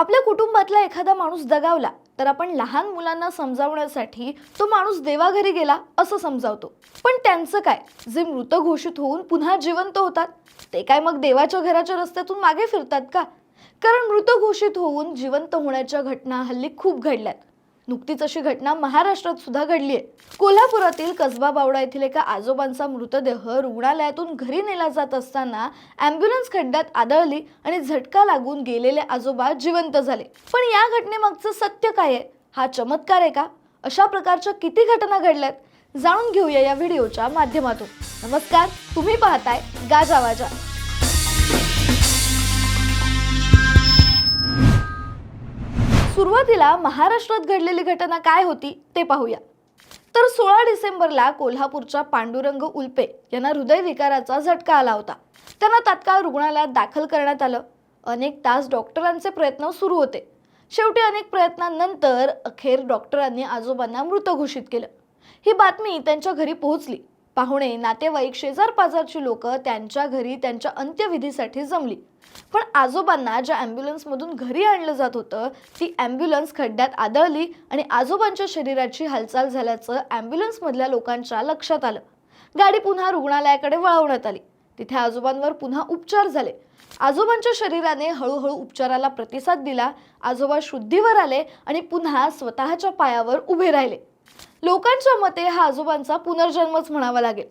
आपल्या कुटुंबातला एखादा माणूस दगावला तर आपण लहान मुलांना समजावण्यासाठी तो माणूस देवाघरी गेला असं समजावतो. पण त्यांचं काय? जे मृत घोषित होऊन पुन्हा जिवंत होतात ते काय मग देवाच्या घराच्या रस्त्यातून मागे फिरतात का? कारण मृत घोषित होऊन जिवंत होण्याच्या घटना हल्ली खूप घडल्यात. नुकतीच अशी घटना महाराष्ट्रात सुद्धा घडली आहे. कोल्हापुरातील कसबा बावडा येथील एका आजोबांचा मृतदेह रुग्णालयातून घरी नेला जात असताना अँब्युलन्स खड्ड्यात आदळली आणि झटका लागून गेलेले आजोबा जिवंत झाले. पण या घटनेमागचं सत्य काय आहे? हा चमत्कार आहे का? अशा प्रकारच्या किती घटना घडल्यात? जाणून घेऊया या व्हिडिओच्या माध्यमातून. नमस्कार तुम्ही पाहताय गाजावाजा सुरुवातीला महाराष्ट्रात घडलेली घटना काय होती ते पाहूया. तर सोळा डिसेंबरला कोल्हापूरच्या पांडुरंग उल्पे यांना हृदयविकाराचा झटका आला होता. त्यांना तात्काळ रुग्णालयात दाखल करण्यात आलं. अनेक तास डॉक्टरांचे प्रयत्न सुरू होते. शेवटी अनेक प्रयत्नांनंतर अखेर डॉक्टरांनी आजोबांना मृत घोषित केलं. ही बातमी त्यांच्या घरी पोहोचली. पाहुणे नातेवाईक शेजार पाजारची लोक त्यांच्या घरी त्यांच्या अंत्यविधीसाठी जमली. पण आजोबांना ज्या ॲम्ब्युलन्समधून घरी आणलं जात होतं ती ॲम्ब्युलन्स खड्ड्यात आदळली आणि आजोबांच्या शरीराची हालचाल झाल्याचं ॲम्ब्युलन्समधल्या लोकांच्या लक्षात आलं. गाडी पुन्हा रुग्णालयाकडे वळवण्यात आली. तिथे आजोबांवर पुन्हा उपचार झाले. आजोबांच्या शरीराने हळूहळू उपचाराला प्रतिसाद दिला आजोबा शुद्धीवर आले आणि पुन्हा स्वतःच्या पायावर उभे राहिले. लोकांच्या मते हा आजोबांचा पुनर्जन्मच म्हणावा लागेल.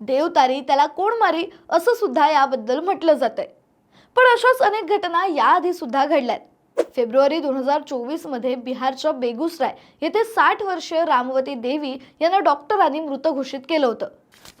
देवतारी त्याला कोण मारी असं सुद्धा याबद्दल म्हटलं जातंय. पण अशाच अनेक घटना याआधी सुद्धा घडल्यात. फेब्रुवारी दोन हजार चोवीसमध्ये बिहारच्या बेगुसराय येथे साठ वर्षीय रामवती देवी यांना डॉक्टरांनी मृत घोषित केलं होतं.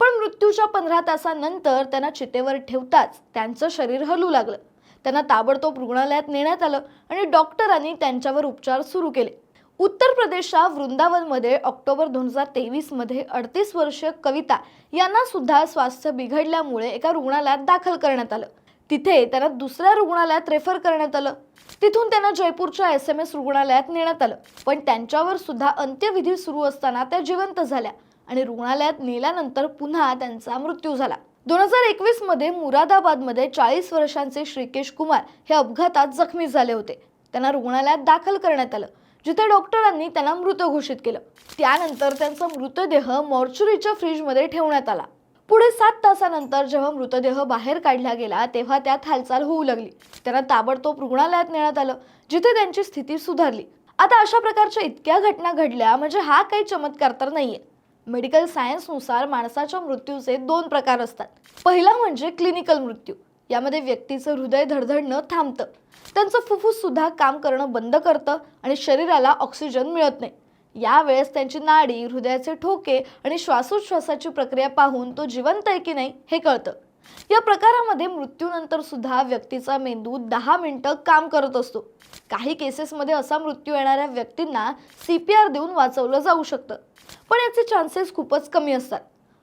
पण मृत्यूच्या पंधरा तासानंतर त्यांना चितेवर ठेवताच त्यांचं शरीर हलू लागलं. त्यांना ताबडतोब रुग्णालयात नेण्यात आलं आणि डॉक्टरांनी त्यांच्यावर उपचार सुरू केले. उत्तर प्रदेशच्या वृंदावनमध्ये ऑक्टोबर दोन हजार तेवीसमध्ये अडतीस वर्षीय कविता यांना सुद्धा स्वास्थ्य बिघडल्यामुळे एका रुग्णालयात दाखल करण्यात आलं. तिथे त्यांना दुसऱ्या रुग्णालयात रेफर करण्यात आलं. तिथून त्यांना जयपूरच्या एस एम एस रुग्णालयात नेण्यात आलं. पण त्यांच्यावर सुद्धा अंत्यविधी सुरू असताना त्या जिवंत झाल्या आणि रुग्णालयात नेल्यानंतर पुन्हा त्यांचा मृत्यू झाला. दोन हजार एकवीसमध्ये मुरादाबादमध्ये चाळीस वर्षांचे श्रीकेश कुमार हे अपघातात जखमी झाले होते. त्यांना रुग्णालयात दाखल करण्यात आलं. जिथे डॉक्टरांनी त्यांना मृत घोषित केलं. त्यानंतर त्यांचा मृतदेह मॉर्चुरीच्या फ्रीजमध्ये ठेवण्यात आला. पुढे सात तासानंतर जेव्हा मृतदेह बाहेर काढला गेला तेव्हा त्यात हालचाल होऊ लागली. त्यांना ताबडतोब रुग्णालयात नेण्यात आलं जिथे त्यांची स्थिती सुधारली. आता अशा प्रकारच्या इतक्या घटना घडल्या म्हणजे हा काही चमत्कार तर नाहीये. मेडिकल सायन्सनुसार माणसाच्या मृत्यूचे दोन प्रकार असतात. पहिला म्हणजे क्लिनिकल मृत्यू. यामध्ये व्यक्तीचं हृदय धडधडणं थांबतं. त्यांचं फुफ्फुस सुद्धा काम करणं बंद करतं आणि शरीराला ऑक्सिजन मिळत नाही. यावेळेस त्यांची नाडी हृदयाचे ठोके आणि श्वासोच्छ्वासाची प्रक्रिया पाहून तो जिवंत आहे की नाही हे कळतं. या प्रकारामध्ये मृत्यूनंतर सुद्धा व्यक्तीचा मेंदू दहा मिनिटं काम करत असतो. काही केसेसमध्ये असा मृत्यू येणाऱ्या व्यक्तींना सी पी आर देऊन वाचवलं जाऊ शकतं. पण याचे चान्सेस खूपच कमी असतात.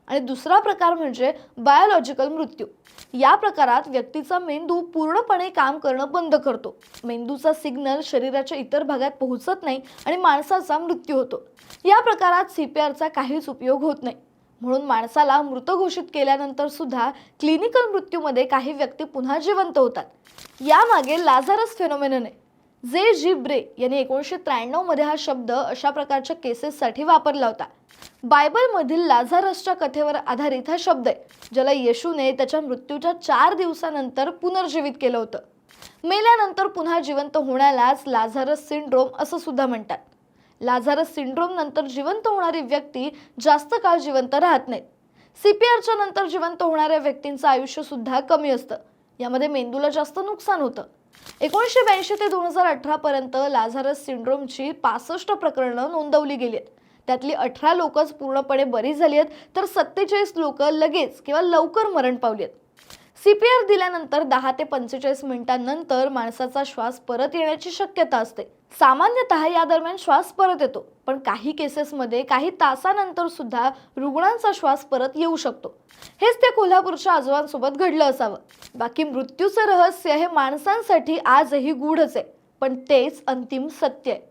आणि दुसरा प्रकार म्हणजे बायोलॉजिकल मृत्यू. या प्रकारात व्यक्तीचा मेंदू पूर्णपणे काम करणं बंद करतो. मेंदूचा सिग्नल शरीराच्या इतर भागात पोहोचत नाही आणि माणसाचा मृत्यू होतो. या प्रकारात सी पी आरचा काहीच उपयोग होत नाही. म्हणून माणसाला मृत घोषित केल्यानंतर सुद्धा क्लिनिकल मृत्यूमध्ये काही व्यक्ती पुन्हा जिवंत होतात. यामागे लाझारस फेनोमेनन आहे. जे जी ब्रे यांनी एकोणीसशे त्र्याण्णवमध्ये हा शब्द अशा प्रकारच्या केसेससाठी वापरला होता. बायबलमधील लाझारसच्या कथेवर आधारित हा शब्द आहे ज्याला येशूने त्याच्या मृत्यूच्या चार दिवसानंतर पुनर्जीवित केलं होतं. मेल्यानंतर पुन्हा जिवंत होण्यालाच लाझारस सिंड्रोम असं सुद्धा म्हणतात. लाझारस सिंड्रोम नंतर जिवंत होणारी व्यक्ती जास्त काळ जिवंत राहत नाही सीपीआरच्या नंतर जिवंत होणाऱ्या व्यक्तींचं आयुष्य सुद्धा कमी असतं. यामध्ये मेंदूला जास्त नुकसान होतं. एकोणीसशे ब्याऐंशी ते दोन हजार अठरापर्यंत लाझारस सिंड्रोमची पासष्ट प्रकरणं नोंदवली गेली आहेत. त्यातली अठरा लोकच पूर्णपणे बरी झाली आहेत तर सत्तेचाळीस लोक लगेच किंवा लवकर मरण पावली आहेत सीपीआर दिल्यानंतर दहा ते पंचेचाळीस मिनिटांनंतर माणसाचा श्वास परत येण्याची शक्यता असते. सामान्यतः या दरम्यान श्वास परत येतो पण काही केसेसमध्ये काही तासानंतर सुद्धा रुग्णांचा श्वास परत येऊ शकतो. हेच त्या कोल्हापूरच्या आजोबांसोबत घडलं असावं. बाकी मृत्यूचं रहस्य हे माणसांसाठी आजही गूढच आहे पण तेच अंतिम सत्य आहे.